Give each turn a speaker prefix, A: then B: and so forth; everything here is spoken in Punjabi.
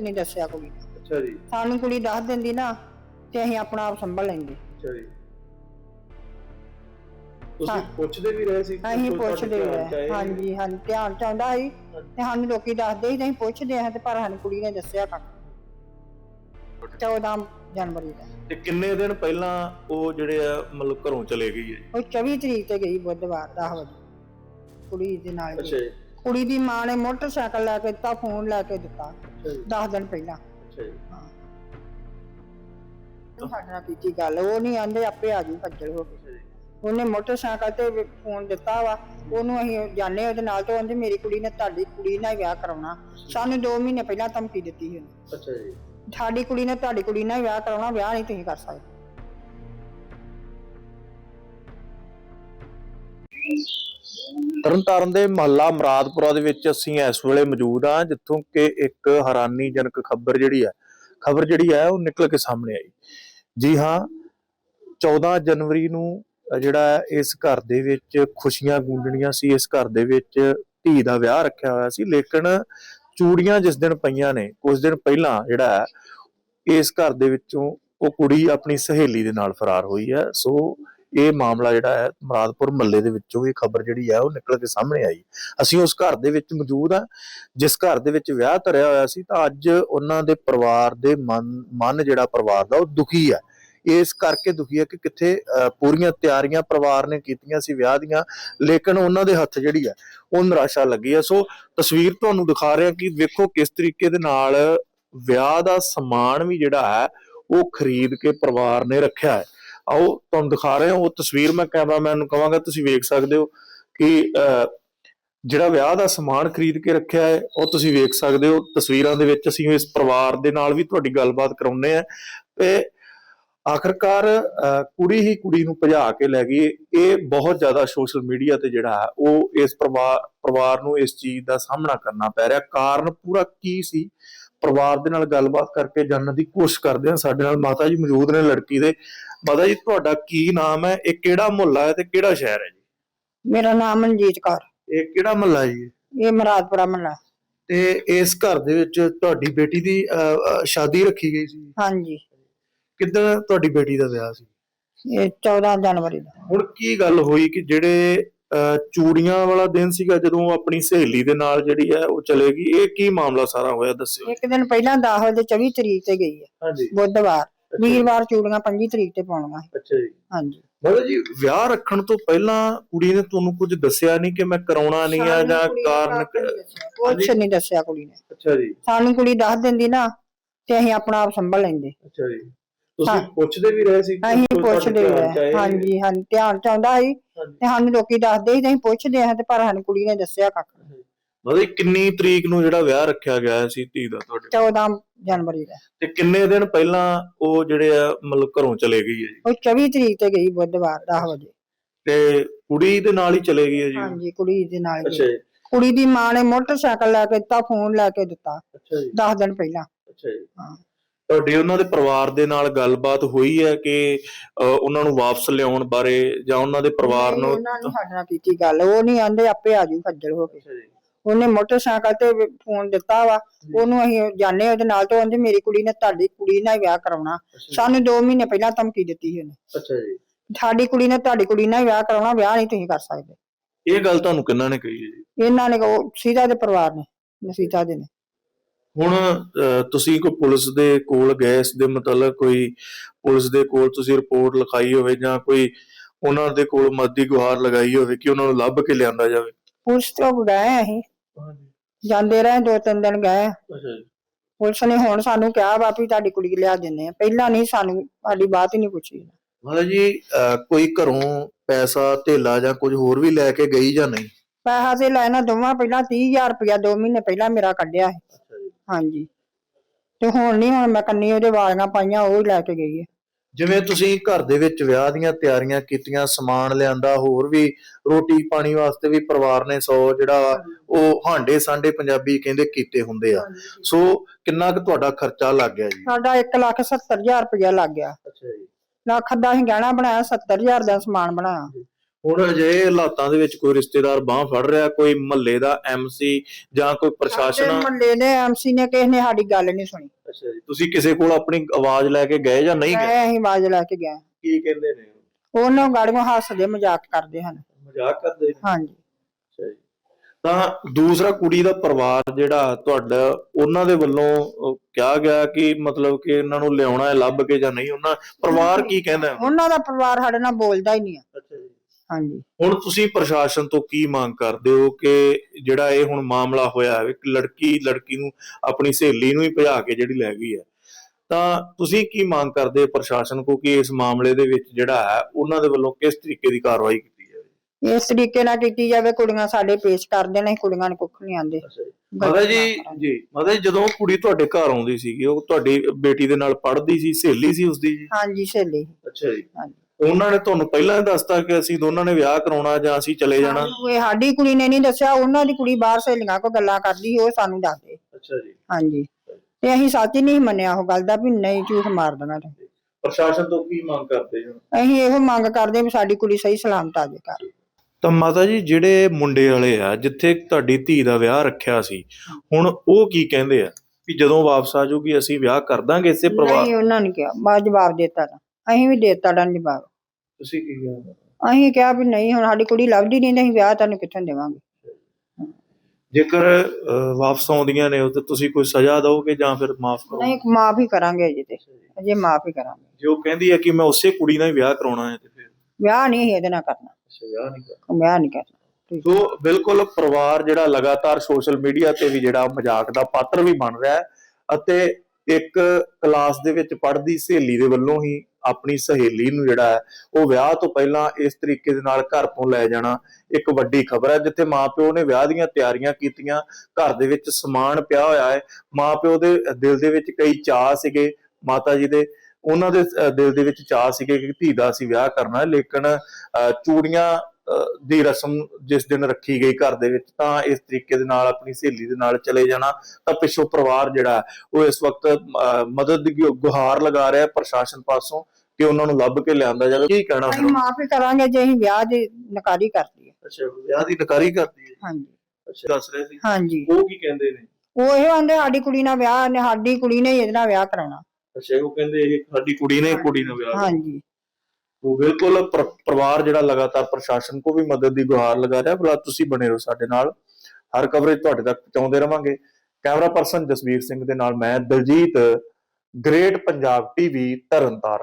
A: ਨਹੀਂ ਦੱਸਿਆ ਨੇ।
B: ਅੱਛਾ ਜੀ।
A: ਸਾਨੂੰ ਕੁੜੀ ਦੱਸ ਦਿੰਦੀ ਨਾ ਤੇ ਅਸੀਂ ਆਪਣਾ ਆਪ ਸੰਭਲ ਲੈਂਦੇ।
B: ਅੱਛਾ ਜੀ। ਤੁਸੀਂ
A: ਹਾਂ।
B: ਪੁੱਛਦੇ ਵੀ ਰਹੇ ਸੀ
A: ਅਸੀਂ
B: ਕੋਈ ਤੁਹਾਡੇ
A: ਪੁੱਛਦੇ
B: ਧਿਆਨ ਚ
A: ਰਹੇ।
B: ਆਏ?
A: ਹਾਂਜੀ ਹਾਂਜੀ ਧਿਆਨ ਚ ਆਉਂਦਾ ਸੀ ਤੇ ਸਾਨੂੰ ਲੋਕੀ ਦੱਸਦੇ ਸੀ ਤੇ ਅਸੀਂ ਪੁੱਛਦੇ ਹਾਂ ਤੇ ਪਰ ਸਾਨੂੰ ਕੁੜੀ ਨੇ ਦੱਸਿਆ ਕੱਖ 14 ਜਨਵਰੀ ਦਾ।
B: ਤੇ ਕਿੰਨੇ ਦਿਨ ਪਹਿਲਾਂ ਉਹ ਜਿਹੜੇ ਆ ਮਤਲਬ ਘਰੋਂ ਚਲੇ ਗਈ ਹੈ?
A: ਉਹ 24 ਤਰੀਕ ਤੇ ਗਈ ਬੁੱਧਵਾਰ 10 ਵਜੇ। ਕੁੜੀ ਦੇ ਨਾਲ ਗਈ।
B: ਜੀ।
A: ਕੁੜੀ ਦੀ ਮਾਂ ਨੇ ਮੋਟਰਸਾਈਕਲ ਲੈ ਕੇ ਦਿੱਤਾ ਫੋਨ ਲੈ ਕੇ ਦਿੱਤਾ
B: ਅੱਛਾ ਜੀ
A: 10 ਦਿਨ ਪਹਿਲਾਂ।
B: ਅੱਛਾ ਜੀ
A: ਉਹ ਸਾਡੇ ਨਾਲ ਕੀਤੀ ਗੱਲ ਉਹ ਨਹੀਂ ਆਂਦੇ ਆਪੇ ਆ ਜੂ ਭੱਜਲ ਹੋ ਕੇ।
B: ਅੱਛਾ ਜੀ।
A: ਉਹਨੇ ਮੋਟਰਸਾਈਕਲ ਤੇ ਫੋਨ ਦਿੱਤਾ ਵਾ ਉਹਨੂੰ ਅਸੀਂ ਜਾਣੇ ਉਹਦੇ ਨਾਲ ਤੋਂ ਕਹਿੰਦੇ ਮੇਰੀ ਕੁੜੀ ਨੇ ਤੁਹਾਡੀ ਕੁੜੀ ਨਾਲ ਵਿਆਹ ਕਰਾਉਣਾ। ਸਾਨੂੰ 2 ਮਹੀਨੇ ਪਹਿਲਾਂ ਧਮਕੀ ਦਿੱਤੀ ਸੀ ਉਹਨੇ।
B: ਅੱਛਾ ਜੀ।
A: ਸਾਡੀ ਕੁੜੀ ਨੇ ਤੁਹਾਡੀ ਕੁੜੀ ਨਾਲ ਵਿਆਹ ਕਰਾਉਣਾ ਵਿਆਹ ਨਹੀਂ ਤੁਸੀਂ ਕਰ ਸਕਦੇ।
B: ਤਰਨਤਾਰਨ ਦੇ ਮਹੱਲਾ ਮਰਾਦਪੁਰਾ ਦੇ ਵਿੱਚ ਅਸੀਂ ਇਸ ਵੇਲੇ ਮੌਜੂਦ ਹਾਂ, ਜਿੱਥੋਂ ਕਿ ਇੱਕ ਹੈਰਾਨੀਜਨਕ ਖਬਰ ਜਿਹੜੀ ਹੈ, ਖਬਰ ਜਿਹੜੀ ਹੈ ਉਹ ਨਿਕਲ ਕੇ ਸਾਹਮਣੇ ਆਈ। ਜੀ ਹਾਂ 14 ਜਨਵਰੀ ਨੂੰ ਜਿਹੜਾ ਇਸ ਘਰ ਦੇ ਵਿੱਚ ਖੁਸ਼ੀਆਂ ਗੂੰਜਣੀਆਂ ਸੀ, ਇਸ ਘਰ ਦੇ ਵਿੱਚ ਧੀ ਦਾ ਵਿਆਹ ਰੱਖਿਆ ਹੋਇਆ ਸੀ, ਲੇਕਿਨ ਚੂੜੀਆਂ ਜਿਸ ਦਿਨ ਪਈਆਂ ਨੇ ਕੁਝ ਦਿਨ ਪਹਿਲਾਂ ਜਿਹੜਾ ਹੈ, ਇਸ ਘਰ ਦੇ ਵਿੱਚੋਂ ਉਹ ਕੁੜੀ ਆਪਣੀ ਸਹੇਲੀ ਦੇ ਨਾਲ ਫਰਾਰ ਹੋਈ ਹੈ। ਸੋ ਇਹ ਮਾਮਲਾ ਜਿਹੜਾ ਹੈ ਮੁਰਾਦਪੁਰ ਮੱਲੇ ਦੇ ਵਿੱਚੋਂ ਇਹ ਖਬਰ ਜਿਹੜੀ ਹੈ ਉਹ ਨਿਕਲ ਕੇ ਸਾਹਮਣੇ ਆਈ। ਅਸੀਂ ਉਸ ਘਰ ਦੇ ਵਿੱਚ ਮੌਜੂਦ ਆ ਜਿਸ ਘਰ ਦੇ ਵਿੱਚ ਵਿਆਹ ਧਰਿਆ ਹੋਇਆ ਸੀ ਤਾਂ ਅੱਜ ਉਹਨਾਂ ਦੇ ਪਰਿਵਾਰ ਦੇ ਮਨ ਜਿਹੜਾ ਪਰਿਵਾਰ ਦਾ ਉਹ ਦੁਖੀ ਹੈ। ਇਸ ਕਰਕੇ ਦੁਖੀ ਹੈ ਕਿ ਕਿੱਥੇ ਪੂਰੀਆਂ ਤਿਆਰੀਆਂ ਪਰਿਵਾਰ ਨੇ ਕੀਤੀਆਂ ਸੀ ਵਿਆਹ ਦੀਆਂ, ਲੇਕਿਨ ਉਹਨਾਂ ਦੇ ਹੱਥ ਜਿਹੜੀ ਹੈ ਉਹ ਨਿਰਾਸ਼ਾ ਲੱਗੀ ਹੈ। ਸੋ ਤਸਵੀਰ ਤੁਹਾਨੂੰ ਦਿਖਾ ਰਿਹਾ ਕਿ ਵੇਖੋ ਕਿਸ ਤਰੀਕੇ ਦੇ ਨਾਲ ਵਿਆਹ ਦਾ ਸਮਾਨ ਵੀ ਜਿਹੜਾ ਹੈ ਉਹ ਖਰੀਦ ਕੇ ਪਰਿਵਾਰ ਨੇ ਰੱਖਿਆ ਹੈ। ਆਓ, ਤੁਹਾਨੂੰ ਦਿਖਾ ਰਹੇ ਹਾਂ, ਉਹ ਤਸਵੀਰ ਮੈਂ ਕੈਮਰਾਮੈਨ ਨੂੰ ਕਹਾਂਗਾ ਤੁਸੀਂ ਵੇਖ ਸਕਦੇ ਹੋ ਕਿ ਜਿਹੜਾ ਵਿਆਹ ਦਾ ਸਮਾਨ ਖਰੀਦ ਕੇ ਰੱਖਿਆ ਹੈ, ਉਹ ਤੁਸੀਂ ਵੇਖ ਸਕਦੇ ਹੋ। ਤਸਵੀਰਾਂ ਦੇ ਵਿੱਚ ਅਸੀਂ ਇਸ ਪਰਿਵਾਰ ਦੇ ਨਾਲ ਵੀ ਤੁਹਾਡੀ ਗੱਲਬਾਤ ਕਰਾਉਂਦੇ ਆ ਤੇ ਆਖਰਕਾਰ ਕੁੜੀ ਹੀ ਕੁੜੀ ਨੂੰ ਭਜਾ ਕੇ ਲੈ ਗਈ। ਇਹ ਬਹੁਤ ਜ਼ਿਆਦਾ ਸੋਸ਼ਲ ਮੀਡੀਆ ਤੇ ਜਿਹੜਾ ਹੈ, ਉਹ ਇਸ ਪਰਿਵਾਰ ਪਰਿਵਾਰ ਨੂੰ ਇਸ ਚੀਜ਼ ਦਾ ਸਾਹਮਣਾ ਕਰਨਾ ਪੈ ਰਿਹਾ। ਕਾਰਨ ਪੂਰਾ ਕੀ ਸੀ? ਪਰਿਵਾਰ ਦੇ ਨਾਲ ਗੱਲਬਾਤ ਕਰਕੇ ਜਾਣਨ ਦੀ ਕੋਸ਼ਿਸ਼ ਕਰਦੇ ਹਾਂ। ਸਾਡੇ ਨਾਲ ਮਾਤਾ ਜੀ ਮੌਜੂਦ ਨੇ, ਲੜਕੀ ਦੇ। ਮਾਤਾ ਜੀ ਤੁਹਾਡਾ ਕੀ ਨਾਮ ਹੈ ਇਹ ਕਿਹੜਾ ਮੁਹੱਲਾ ਹੈ ਤੇ ਕਿਹੜਾ ਸ਼ਹਿਰ ਹੈ ਜੀ?
A: ਮੇਰਾ ਨਾਮ ਮਨਜੀਤ ਕੌਰ।
B: ਇਹ ਕਿਹੜਾ ਮੁਹੱਲਾ ਜੀ?
A: ਇਹ ਮਰਾਦਪੁਰਾ ਮਹੱਲਾ।
B: ਤੇ ਇਸ ਘਰ ਦੇ ਵਿੱਚ ਤੁਹਾਡੀ ਬੇਟੀ ਦੀ ਅਹ, ਅਹ, ਸ਼ਾਦੀ ਰੱਖੀ ਗਈ ਸੀ?
A: ਹਾਂਜੀ।
B: ਕਿੱਦਣ ਤੁਹਾਡੀ ਬੇਟੀ ਦਾ ਵਿਆਹ ਸੀ?
A: ਇਹ 14 ਜਨਵਰੀ ਦਾ।
B: ਹੁਣ ਕੀ ਗੱਲ ਹੋਈ ਕਿ ਜਿਹੜੇ ਅਹ, ਚੂੜੀਆਂ ਵਾਲਾ ਦਿਨ ਸੀਗਾ ਜਦੋਂ ਉਹ ਆਪਣੀ ਸਹੇਲੀ ਦੇ ਨਾਲ ਜਿਹੜੀ ਹੈ ਉਹ ਚਲੇਗੀ ਇਹ ਕੀ ਮਾਮਲਾ ਸਾਰਾ ਹੋਇਆ ਦੱਸਿਓ।
A: ਇੱਕ ਦਿਨ ਪਹਿਲਾਂ 10 ਵਜੇ 24 ਤਰੀਕ ਤੇ ਗਈ ਹੈ।
B: ਹਾਂਜੀ।
A: ਬੁੱਧਵਾਰ। ਵੀਰਵਾਰ ਚੂੜੀਆਂ 25 ਤਰੀਕ ਤੇ ਪਾਉਣੀਆਂ ਸੀ।
B: ਅੱਛਾ ਜੀ।
A: ਹਾਂਜੀ।
B: ਮਤਲਬ ਜੀ ਵਿਆਹ ਰੱਖਣ ਤੋਂ ਪਹਿਲਾਂ ਕੁੜੀ ਨੇ ਤੁਹਾਨੂੰ ਕੁਝ ਦੱਸਿਆ ਨਹੀਂ ਕਿ ਮੈਂ ਕਰਾਉਣਾ ਨਹੀਂ ਆ ਜਾਂ ਕਾਰਨ ਕ-
A: ਕੁਛ ਨਹੀਂ ਦੱਸਿਆ ਕੁੜੀ ਨੇ।
B: ਅੱਛਾ ਜੀ।
A: ਸਾਨੂੰ ਕੁੜੀ ਦੱਸ ਦਿੰਦੀ ਨਾ ਤੇ ਅਸੀਂ ਆਪਣਾ ਆਪ ਸੰਭਲ ਲੈਂਦੇ।
B: ਅੱਛਾ ਜੀ। ਤੁਸੀਂ
A: ਹਾਂ।
B: ਪੁੱਛਦੇ ਵੀ ਰਹੇ ਸੀ
A: ਅਸੀਂ
B: ਕੋਈ ਤੁਹਾਡੇ
A: ਪੁੱਛਦੇ
B: ਧਿਆਨ ਚ ਆਏ?
A: ਰਹੇ ਹਾਂਜੀ ਹਾਂਜੀ। ਧਿਆਨ ਚ ਆਉਂਦਾ ਸੀ
B: ਹਾਂਜੀ।
A: ਤੇ ਸਾਨੂੰ ਲੋਕੀ ਦੱਸਦੇ ਸੀ ਤੇ ਅਸੀਂ ਪੁੱਛਦੇ ਹਾਂ ਤੇ ਪਰ ਸਾਨੂੰ ਕੁੜੀ ਨੇ ਦੱਸਿਆ ਕੱਖ। ਨੀ।
B: ਮਤਲਬ ਕਿੰਨੀ ਤਰੀਕ ਨੂੰ ਜਿਹੜਾ ਵਿਆਹ ਰੱਖਿਆ ਗਿਆ ਸੀ ਧੀ ਦਾ ਤੁਹਾਡੇ
A: 14 ਜਨਵਰੀ ਦਾ।
B: ਤੇ ਕਿੰਨੇ ਦਿਨ ਪਹਿਲਾਂ ਉਹ ਜਿਹੜੇ ਆ ਮਤਲਬ ਘਰੋਂ ਚਲੇ ਗਈ ਹੈ ਜੀ?
A: ਉਹ 24 ਤਰੀਕ ਤੇ ਗਈ ਬੁੱਧਵਾਰ 10 ਵਜੇ।
B: ਤੇ ਕੁੜੀ ਦੇ ਨਾਲ ਹੀ ਚਲੇ ਗਈ ਹੈ ਜੀ?
A: ਹਾਂਜੀ ਕੁੜੀ ਦੇ ਨਾਲ
B: ਅੱਛਾ
A: ਗਈ
B: ਜੀ।
A: ਕੁੜੀ ਦੀ ਮਾਂ ਨੇ ਮੋਟਰਸਾਈਕਲ ਲੈ ਕੇ ਦਿੱਤਾ ਫੋਨ ਲੈ ਕੇ ਦਿੱਤਾ।
B: ਅੱਛਾ ਜੀ।
A: 10 ਦਿਨ ਪਹਿਲਾਂ।
B: ਅੱਛਾ ਜੀ।
A: ਹਾਂ।
B: ਤੁਹਾਡੀ ਉਹਨਾਂ ਦੇ ਪਰਿਵਾਰ ਦੇ ਨਾਲ ਗੱਲਬਾਤ ਹੋਈ ਹੈ ਕਿ ਅਹ, ਉਹਨਾਂ ਨੂੰ ਵਾਪਸ ਲਿਆਉਣ ਬਾਰੇ ਜਾਂ ਉਹਨਾਂ ਦੇ ਪਰਿਵਾਰ
A: ਨਹੀਂ,
B: ਨੂੰ
A: ਉਹਨਾਂ ਨੇ ਸਾਡੇ ਨਾਲ ਕੀਤੀ ਗੱਲ। ਉਹ ਨਹੀਂ ਆਂਦੇ ਆਪੇ ਆ ਜੂ ਖੱਜਲ ਹੋ ਕੇ।
B: ਅੱਛਾ ਜੀ।
A: ਉਹਨੇ ਮੋਟਰਸਾਈਕਲ ਤੇ ਫੋਨ ਦਿੱਤਾ ਵਾ ਉਹਨੂੰ ਅਸੀਂ ਜਾਣੇ ਉਹਦੇ ਨਾਲ ਤੋਂ ਕਹਿੰਦੇ ਮੇਰੀ ਕੁੜੀ ਨੇ ਤੁਹਾਡੀ ਕੁੜੀ ਨਾਲ ਵਿਆਹ ਕਰਾਉਣਾ। ਸਾਨੂੰ 2 ਮਹੀਨੇ ਪਹਿਲਾਂ ਧਮਕੀ ਦਿੱਤੀ ਸੀ ਉਹਨੇ।
B: ਅੱਛਾ ਜੀ।
A: ਸਾਡੀ ਕੁੜੀ ਨੇ ਤੁਹਾਡੀ ਕੁੜੀ ਨਾਲ ਵਿਆਹ ਕਰਾਉਣਾ ਵਿਆਹ ਨਹੀਂ ਤੁਸੀਂ ਕਰ ਸਕਦੇ।
B: ਇਹ ਗੱਲ ਤੁਹਾਨੂੰ ਕਿੰਨਾ ਨੇ ਕਹੀ ਹੈ ਜੀ?
A: ਇਹਨਾਂ ਨੇ ਉਹ ਸੀਤਾ ਦੇ ਪਰਿਵਾਰ ਨੇ ਨਸੀਤਾ ਦੇ ਨੇ।
B: ਹੁਣ ਤੁਸੀਂ ਕੋਈ ਪੁਲਿਸ ਦੇ ਕੋਲ ਗਏ ਇਸ ਦੇ ਮਤਲਬ ਕੋਈ ਪੁਲਿਸ ਦੇ ਕੋਲ ਤੁਸੀਂ ਰਿਪੋਰਟ ਲਿਖਾਈ ਹੋਵੇ ਜਾਂ ਕੋਈ ਉਹਨਾਂ ਦੇ ਕੋਲ ਮਦਦੀ ਗੁਹਾਰ ਲਗਾਈ ਹੋਵੇ ਕਿ ਉਹਨਾਂ ਨੂੰ ਲੱਭ ਕੇ ਲਿਆਂਦਾ ਜਾਵੇ?
A: ਪੁਲਿਸ ਤੋਂ ਗਏ ਅਸੀਂ।
B: ਹਾਂਜੀ।
A: ਜਾਂਦੇ ਰਹੇ ਦੋ ਤਿੰਨ ਦਿਨ ਗਏ।
B: ਅੱਛਾ ਜੀ।
A: ਪੁਲਿਸ ਨੇ ਹੁਣ ਸਾਨੂੰ ਕਿਹਾ ਵਾ ਵੀ ਤੁਹਾਡੀ ਕੁੜੀ ਲਿਆ ਦਿੰਦੇ ਆ। ਪਹਿਲਾਂ ਨਹੀਂ ਸਾਨੂੰ ਸਾਡੀ ਬਾਤ ਹੀ ਨਹੀਂ ਪੁੱਛੀ।
B: ਮਤਲਬ ਜੀ ਅਹ, ਕੋਈ ਘਰੋਂ ਪੈਸਾ ਧੇਲਾ ਜਾਂ ਕੁਝ ਹੋਰ ਵੀ ਲੈ ਕੇ ਗਈ ਜਾਂ ਨਹੀਂ?
A: ਪੈਸਾ ਤੇ ਲੈਣਾ ਦੋਵਾਂ ਪਹਿਲਾਂ 30000 ਰੁਪਇਆ 2 ਮਹੀਨੇ ਪਹਿਲਾਂ ਮੇਰਾ ਕੱਢਿਆ ਸੀ।
B: ਅੱਛਾ ਜੀ।
A: ਹਾਂਜੀ। ਤੇ ਹੁਣ ਨਹੀਂ ਹੁਣ ਮੈਂ ਕੰਨੀ ਉਹਦੇ ਵਾਲੀਆਂ ਪਾਈਆਂ ਉਹ ਹੀ ਲੈ ਕੇ ਗਈ ਹੈ
B: ਜਿਵੇਂ ਤੁਸੀਂ ਘਰ ਦੇ ਵਿੱਚ ਵਿਆਹ ਦੀਆਂ ਤਿਆਰੀਆਂ ਕੀਤੀਆਂ ਸਮਾਨ ਲਿਆਂਦਾ ਹੋਰ ਵੀ ਰੋਟੀ ਪਾਣੀ ਵਾਸਤੇ ਵੀ ਪਰਿਵਾਰ ਨੇ ਸੌ ਜਿਹੜਾ ਉਹ ਹਾਂਡੇ ਸਾਂਡੇ ਪੰਜਾਬੀ ਕਹਿੰਦੇ ਕੀਤੇ ਹੁੰਦੇ ਆ। ਸੋ ਕਿੰਨਾ ਕੁ ਤੁਹਾਡਾ ਖਰਚਾ ਲੱਗ ਗਿਆ ਜੀ?
A: ਸਾਡਾ 1 ਲੱਖ 70 ਹਜ਼ਾਰ ਰੁਪਇਆ ਲੱਗ ਗਿਆ।
B: ਅੱਛਾ ਜੀ।
A: ਲੱਖ ਦਾ ਅਸੀਂ ਗਹਿਣਾ ਬਣਾਇਆ 70 ਹਜ਼ਾਰ ਦਾ ਸਮਾਨ ਬਣਾਇਆ।
B: ਹੁਣ ਅਜਿਹੇ ਹਾਲਾਤਾਂ ਦੇ ਵਿੱਚ ਕੋਈ ਰਿਸ਼ਤੇਦਾਰ ਬਾਹ ਫੜ ਰਿਹਾ ਕੋਈ ਮਹੱਲੇ ਦਾ ਐਮਸੀ ਜਾਂ ਕੋਈ ਪ੍ਰਸ਼ਾਸਨ
A: ਮੱਲੇ ਦੇ ਐਮਸੀ ਨੇ ਕਿਸੇ ਨੇ ਸਾਡੀ ਗੱਲ ਨਹੀਂ ਸੁਣੀ।
B: ਅੱਛਾ ਜੀ ਤੁਸੀਂ ਕਿਸੇ ਕੋਲ ਆਪਣੀ ਆਵਾਜ਼ ਲੈ ਕੇ ਗਏ ਜਾਂ ਨਹੀਂ ਗਏ?
A: ਮੈਂ ਅਸੀਂ ਆਵਾਜ਼ ਲੈ ਕੇ ਗਏ
B: ਕੀ ਕਹਿੰਦੇ ਨੇ?
A: ਉਹਨਾਂ ਗਾੜੀਆਂ ਹੱਸਦੇ ਮਜ਼ਾਕ ਕਰਦੇ ਹਨ।
B: ਮਜ਼ਾਕ ਕਰਦੇ ਨੇ?
A: ਹਾਂਜੀ।
B: ਅੱਛਾ ਜੀ। ਤਾਂ ਦੂਸਰਾ ਕੁੜੀ ਦਾ ਪਰਿਵਾਰ ਜਿਹੜਾ ਤੁਹਾਡਾ ਉਹਨਾਂ ਦੇ ਵੱਲੋਂ ਅਹ, ਕਿਹਾ ਗਿਆ ਕਿ ਮਤਲਬ ਕਿ ਇਹਨਾਂ ਨੂੰ ਲਿਆਉਣਾ ਹੈ ਲੱਭ ਕੇ ਜਾਂ ਨਹੀਂ ਉਹਨਾਂ ਪਰਿਵਾਰ ਕੀ ਕਹਿੰਦਾ ਹੈ?
A: ਉਹਨਾਂ ਦਾ ਪਰਿਵਾਰ ਸਾਡੇ ਨਾਲ ਬੋਲਦਾ ਹੀ ਨਹੀਂ ਆ ਹਾਂਜੀ।
B: ਹੁਣ ਤੁਸੀਂ ਪ੍ਰਸ਼ਾਸਨ ਤੋਂ ਕੀ ਮੰਗ ਕਰਦੇ ਹੋ ਕਿ ਜਿਹੜਾ ਇਹ ਹੁਣ ਮਾਮਲਾ ਹੋਇਆ ਹੈ ਇੱਕ ਲੜਕੀ ਲੜਕੀ ਨੂੰ ਆਪਣੀ ਸਹੇਲੀ ਨੂੰ ਹੀ ਭਜਾ ਕੇ ਜਿਹੜੀ ਲੈ ਗਈ ਹੈ ਤਾਂ ਤੁਸੀਂ ਕੀ ਮੰਗ ਕਰਦੇ ਹੋ ਪ੍ਰਸ਼ਾਸਨ ਕੋ ਕਿ ਇਸ ਮਾਮਲੇ ਦੇ ਵਿੱਚ ਜਿਹੜਾ ਹੈ ਉਹਨਾਂ ਦੇ ਵੱਲੋਂ ਕਿਸ ਤਰੀਕੇ ਦੀ ਕਾਰਵਾਈ ਕੀਤੀ ਜਾਵੇ?
A: ਇਸ ਤਰੀਕੇ ਨਾਲ ਕੀਤੀ ਜਾਵੇ ਕੁੜੀਆਂ ਸਾਡੇ ਪੇਸ਼ ਕਰ ਦੇਣ ਕੁੜੀਆਂ ਨੂੰ ਕੁੱਖ ਨਹੀਂ ਆਂਦੇ
B: ਮਾਤਾ ਜੀ ਜੀ ਜੀ ਜਦੋਂ ਕੁੜੀ ਤੁਹਾਡੇ ਘਰ ਆਉਂਦੀ ਸੀਗੀ ਉਹ ਤੁਹਾਡੀ ਬੇਟੀ ਦੇ ਨਾਲ ਪੜ੍ਹਦੀ ਸੀ ਸਹੇਲੀ ਸੀ ਉਸਦੀ ਜੀ?
A: ਹਾਂਜੀ ਸਹੇਲੀ।
B: ਅੱਛਾ ਜੀ।
A: ਹਾਂਜੀ।
B: ਉਹਨਾਂ ਨੇ ਤੁਹਾਨੂੰ ਪਹਿਲਾਂ ਹੀ ਦੱਸਤਾ ਕਿ ਅਸੀਂ ਦੋਨਾਂ ਨੇ ਵਿਆਹ ਕਰਾਉਣਾ ਜਾਂ ਅਸੀਂ ਚਲੇ ਜਾਣਾ।
A: ਸਾਨੂੰ ਇਹ ਸਾਡੀ ਕੁੜੀ ਨੇ ਨਹੀਂ ਦੱਸਿਆ ਉਹਨਾਂ ਦੀ ਕੁੜੀ ਬਾਹਰ ਸਹੇਲੀਆਂ ਕੋ ਗੱਲਾਂ ਕਰਦੀ ਉਹ ਸਾਨੂੰ ਦੱਸਦੇ।
B: ਅੱਛਾ ਜੀ।
A: ਹਾਂਜੀ। ਤੇ ਅਸੀਂ ਸੱਚ ਹੀ ਨਹੀਂ ਮੰਨਿਆ ਉਹ ਗੱਲ ਦਾ ਵੀ ਨਹੀਂ ਝੂਠ ਮਾਰ ਦੇਣਾ ਤੇ।
B: ਪ੍ਰਸ਼ਾਸਨ ਤੋਂ ਕੀ ਮੰਗ ਕਰਦੇ ਹੋ?
A: ਅਸੀਂ ਇਹੋ ਮੰਗ ਕਰਦੇ ਵੀ ਸਾਡੀ ਕੁੜੀ ਸਹੀ ਸਲਾਮਤ ਆ ਜਾਏ ਘਰ।
B: ਤਾਂ ਮਾਤਾ ਜੀ ਜਿਹੜੇ ਮੁੰਡੇ ਵਾਲੇ ਆ ਜਿੱਥੇ ਤੁਹਾਡੀ ਧੀ ਦਾ ਵਿਆਹ ਰੱਖਿਆ ਸੀ ਹੁਣ ਉਹ ਕੀ ਕਹਿੰਦੇ ਆ? ਕਿ ਜਦੋਂ ਵਾਪਸ ਆ ਜਾਊਗੀ ਅਸੀਂ ਵਿਆਹ ਕਰ ਦਾਂਗੇ ਇਸੇ ਪਰਿਵਾਰ
A: ਨਹੀਂ ਉਹਨਾਂ ਨੇ ਕਿਹਾ ਬਾਅਦ ਜਵਾਬ ਦਿੱਤਾ ਤਾਂ। ਅਸੀਂ ਵੀ ਦਿੱਤਾ ਤਾਂ ਜਵਾਬ
B: ਤੁਸੀਂ ਕੀ ਕਹਿੰਦੇ
A: ਅਸੀਂ ਕਿਹਾ ਵੀ ਨਹੀਂ ਹੁਣ ਸਾਡੀ ਕੁੜੀ ਲੱਭਦੀ ਨਹੀਂ ਤੇ ਅਸੀਂ ਵਿਆਹ ਤੁਹਾਨੂੰ ਕਿੱਥੋਂ ਦੇਵਾਂਗੇ?
B: ਜੇਕਰ ਅਹ, ਵਾਪਸ ਆਉਂਦੀਆਂ ਨੇ ਉਹ ਤੇ ਤੁਸੀਂ ਕੋਈ ਸਜ਼ਾ ਦਿਓਗੇ ਜਾਂ ਫਿਰ ਮਾਫ ਕਰੋ
A: ਨਹੀਂ ਮਾਫ ਹੀ ਕਰਾਂਗੇ ਅਜੇ ਤੇ। ਅਜੇ ਮਾਫ ਹੀ ਕਰਾਂਗੇ।
B: ਜੇ ਉਹ ਕਹਿੰਦੀ ਹੈ ਕਿ ਮੈਂ ਉਸੇ ਕੁੜੀ ਨਾਲ ਹੀ ਵਿਆਹ ਕਰਾਉਣਾ ਹੈ ਤੇ ਫਿਰ?
A: ਵਿਆਹ ਨਹੀਂ ਅਸੀਂ ਇਹਦੇ ਨਾਲ ਕਰਨਾ।
B: ਵਿਆਹ ਨਹੀਂ ਕਰਨਾ।
A: ਵਿਆਹ ਨਹੀਂ ਕਰਨਾ।
B: ਸੋ ਬਿਲਕੁਲ ਪਰਿਵਾਰ ਜਿਹੜਾ ਲਗਾਤਾਰ ਸੋਸ਼ਲ ਮੀਡੀਆ ਤੇ ਵੀ ਜਿਹੜਾ ਮਜ਼ਾਕ ਦਾ ਪਾਤਰ ਵੀ ਬਣ ਰਿਹਾ ਹੈ ਅਤੇ ਇੱਕ ਕਲਾਸ ਦੇ ਵਿੱਚ ਪੜ੍ਹਦੀ ਸਹੇਲੀ ਦੇ ਵੱਲੋਂ ਹੀ ਆਪਣੀ ਸਹੇਲੀ ਨੂੰ ਜਿਹੜਾ ਹੈ ਉਹ ਵਿਆਹ ਤੋਂ ਪਹਿਲਾਂ ਇਸ ਤਰੀਕੇ ਦੇ ਨਾਲ ਘਰ ਤੋਂ ਲੈ ਜਾਣਾ ਇੱਕ ਵੱਡੀ ਖਬਰ ਹੈ ਜਿੱਥੇ ਮਾਪਿਓ ਨੇ ਵਿਆਹ ਦੀਆਂ ਤਿਆਰੀਆਂ ਕੀਤੀਆਂ ਘਰ ਦੇ ਵਿੱਚ ਸਮਾਨ ਪਿਆ ਹੋਇਆ ਹੈ। ਮਾਪਿਓ ਦੇ ਦਿਲ ਦੇ ਵਿੱਚ ਕਈ ਚਾਹ ਸੀਗੇ ਮਾਤਾ ਜੀ ਦੇ। ਉਹਨਾਂ ਦੇ ਦਿਲ ਦੇ ਵਿੱਚ ਚਾਹ ਸੀਗੇ ਕਿ ਧੀ ਦਾ ਅਸੀਂ ਵਿਆਹ ਕਰਨਾ ਲੇਕਿਨ ਅਹ, ਚੂੜੀਆਂ ਦੀ ਰਸਮ ਜਿਸ ਦਿਨ ਰੱਖੀ ਗਈ ਘਰ ਦੇ ਵਿੱਚ ਤਾਂ ਇਸ ਤਰੀਕੇ ਦੇ ਨਾਲ ਆਪਣੀ ਸਹੇਲੀ ਦੇ ਨਾਲ ਚਲੇ ਜਾਣਾ ਤਾਂ ਪਿੱਛੋਂ ਪਰਿਵਾਰ ਜਿਹੜਾ ਉਹ ਇਸ ਵਕਤ ਮਦਦ ਦੀ ਗੁਹਾਰ ਲਗਾ ਰਿਹਾ ਪ੍ਰਸ਼ਾਸਨ ਪਾਸੋਂ ਕਿ ਉਹਨਾਂ ਨੂੰ ਲੱਭ ਕੇ ਲਿਆਂਦਾ ਜਾਵੇ। ਕੀ ਕਹਿਣਾ
A: ਅਸੀਂ ਮਾਫ ਕਰਾਂਗੇ ਜੇ ਅਸੀਂ ਵਿਆਹ ਦੀ ਨਕਾਰੀ ਕਰਦੀ ਹੈ।
B: ਅੱਛਾ ਵਿਆਹ ਦੀ ਨਕਾਰੀ ਕਰਦੀ ਹੈ
A: ਹਾਂਜੀ।
B: ਅੱਛਾ ਦੱਸ ਰਹੇ ਸੀ?
A: ਹਾਂਜੀ।
B: ਉਹ ਕੀ ਕਹਿੰਦੇ ਨੇ?
A: ਉਹ ਇਹੋ ਆਂਦੇ ਸਾਡੀ ਕੁੜੀ ਨਾਲ ਵਿਆਹ ਨੇ ਸਾਡੀ ਕੁੜੀ ਨੇ ਇਹਦੇ ਨਾਲ ਵਿਆਹ ਕਰਾਉਣਾ।
B: ਅੱਛਾ ਉਹ ਕਹਿੰਦੇ ਇਹ ਸਾਡੀ ਕੁੜੀ ਨੇ ਕੁੜੀ ਨਾਲ ਵਿਆਹ।
A: ਹਾਂਜੀ।
B: ਬਿਲਕੁਲ ਪਰਿਵਾਰ ਜਿਹੜਾ ਲਗਾਤਾਰ ਪ੍ਰਸ਼ਾਸਨ ਕੋ ਵੀ ਮਦਦ ਦੀ ਗੁਹਾਰ ਲਗਾ ਰਿਹਾ ਬਲਾ ਤੁਸੀਂ ਬਣੇ ਰਹੋ ਸਾਡੇ ਨਾਲ। ਹਰ ਕਵਰੇਜ ਤੁਹਾਡੇ ਤੱਕ ਪਹੁੰਚਾਉਂਦੇ ਰਵਾਂਗੇ। ਕੈਮਰਾ ਪਰਸਨ ਜਸਵੀਰ ਸਿੰਘ ਦੇ ਨਾਲ ਮੈਂ ਦਲਜੀਤ ਗ੍ਰੇਟ ਪੰਜਾਬ ਟੀਵੀ ਤਰਨਤਾਰਨ।